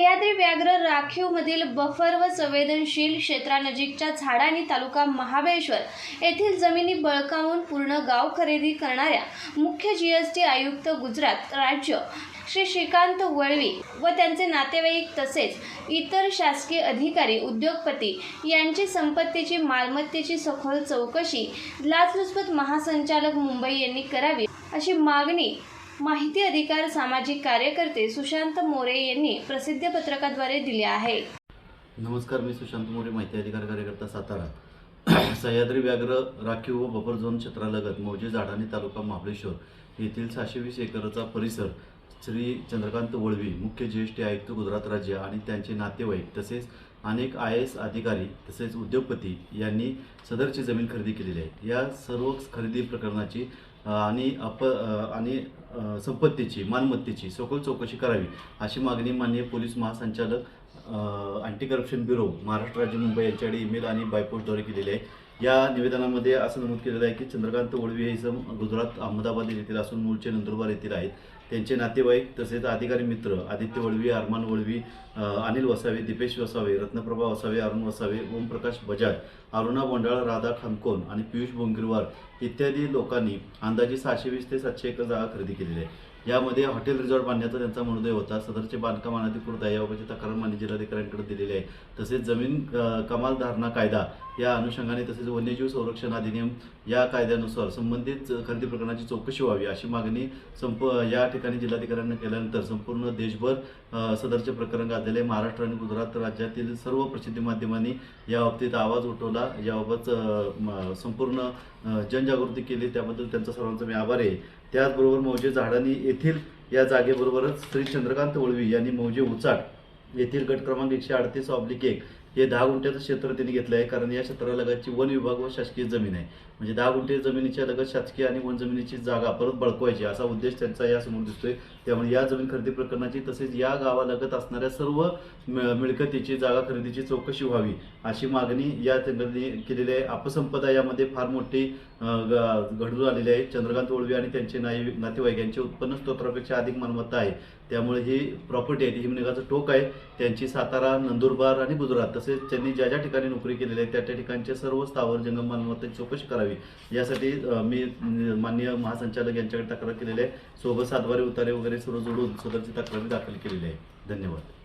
सह्याद्री व्याघ्र राखीवमधील बफर व संवेदनशील क्षेत्रानजीकच्या झाडानी तालुका महाबळेश्वर येथील जमिनी बळकावून पूर्ण गाव खरेदी करणाऱ्या मुख्य जी एस टी आयुक्त गुजरात राज्य श्री श्रीकांत वळवी व त्यांचे नातेवाईक तसेच इतर शासकीय अधिकारी उद्योगपती यांची संपत्तीची मालमत्तेची सखोल चौकशी लाचलुचपत महासंचालक मुंबई यांनी करावी अशी मागणी माहिती अधिकार सामाजिक कार्यकर्ते सुशांत मोरे यांनी प्रसिद्ध पत्रकाद्वारे दिली आहे. नमस्कार मी सुशांत मोरे माहिती अधिकार कार्यकर्ता सातारा. सह्याद्री व्याघ्र राखीव व बफर झोन क्षेत्रालगत मौजे झाडाणी तालुका महाबळेश्वर येथील सहाशे वीस एकरचा परिसर श्री चंद्रकांत वळवी मुख्य ज्येष्ठ आयुक्त गुजरात राज्य आणि त्यांचे नातेवाईक तसेच अनेक आय एस अधिकारी तसेच उद्योगपती यांनी सदरची जमीन खरेदी केलेली आहे. या सर्व खरेदी प्रकरणाची आणि अप आणि संपत्तीची मालमत्तेची सखोल चौकशी करावी अशी मागणी माननीय पोलीस महासंचालक अँटी करप्शन ब्युरो महाराष्ट्र राज्य मुंबई यांच्याकडे ईमेल आणि बायपोस्टद्वारे केलेली आहे. या निवेदनामध्ये असं नमूद केलेलं आहे की चंद्रकांत ओळवी हे इसम गुजरात अहमदाबाद येथील असून मूळचे नंदुरबार येथील आहेत. त्यांचे नातेवाईक तसेच अधिकारी मित्र आदित्य वळवी अरमान वळवी अनिल वसावे दिपेश वसावे रत्नप्रभा वसावे अरुण वसावे ओमप्रकाश बजाज अरुणा बोंडाळ राधा खामकोन आणि पियुष बोंगिरवार इत्यादी लोकांनी अंदाजे सहाशे वीस ते सातशे एकर जागा खरेदी केलेली आहे. यामध्ये हॉटेल रिझॉर्ट बांधण्याचा त्यांचा मनोदय होता. सदरचे बांधकाम अनधिकृत आहे. याबाबतची तक्रार मान्य जिल्हाधिकाऱ्यांकडे दिलेली आहे. तसेच जमीन कमाल धारणा कायदा या अनुषंगाने तसेच वन्यजीव संरक्षण अधिनियम या कायद्यानुसार संबंधित खरेदी प्रकरणाची चौकशी व्हावी अशी मागणी संप या ठिकाणी जिल्हाधिकाऱ्यांना केल्यानंतर संपूर्ण देशभर सदरचे प्रकरण गाजलेले महाराष्ट्र आणि गुजरात राज्यातील सर्व प्रसिद्धी माध्यमांनी याबाबतीत आवाज उठवला. याबाबत संपूर्ण जनजागृती केली. त्याबद्दल त्यांचा सर्वांचा मी आभार आहे. त्याचबरोबर मौजे झाडांनी येथील या जागेबरोबरच श्री चंद्रकांत वळवी यांनी मौजे उचाट येथील गट क्रमांक एकशे अडतीस ऑब्लिक एक हे दहा गुंठ्याचं क्षेत्र त्यांनी घेतलं आहे कारण या क्षेत्रालगतची वन विभाग व शासकीय जमीन आहे. म्हणजे दहा गुंठे जमिनीच्या लगत शासकीय आणि वन जमिनीची जागा परत बळकवायची असा उद्देश त्यांचा यासमोर दिसतोय. त्यामुळे या जमीन खरेदी प्रकरणाची तसेच या गावालगत असणाऱ्या सर्व मिळकतीची जागा खरेदीची चौकशी व्हावी अशी मागणी या त्यांनी केलेली आहे. अपसंपदा यामध्ये फार मोठी ग- घडून आलेली आहे. चंद्रकांत ओळवी आणि त्यांचे नाई नातेवाईक यांचे उत्पन्न स्तोत्रापेक्षा अधिक मालमत्ता आहे. त्यामुळे ही प्रॉपर्टी आहे ती हिमनिगाचं टोक आहे. त्यांची सातारा नंदुरबार आणि गुजरात तसेच त्यांनी ज्या ज्या ठिकाणी नोकरी केलेली आहे त्या त्या ठिकाणच्या सर्व स्थावर जंगम मालमत्तेची चौकशी करावी. यासाठी मी माननीय महासंचालक यांच्याकडे तक्रार केलेली आहे. सोबत सातवारे उतारे वगैरे सर्व जोडून सदरची तक्रारी दाखल केलेली आहे. धन्यवाद.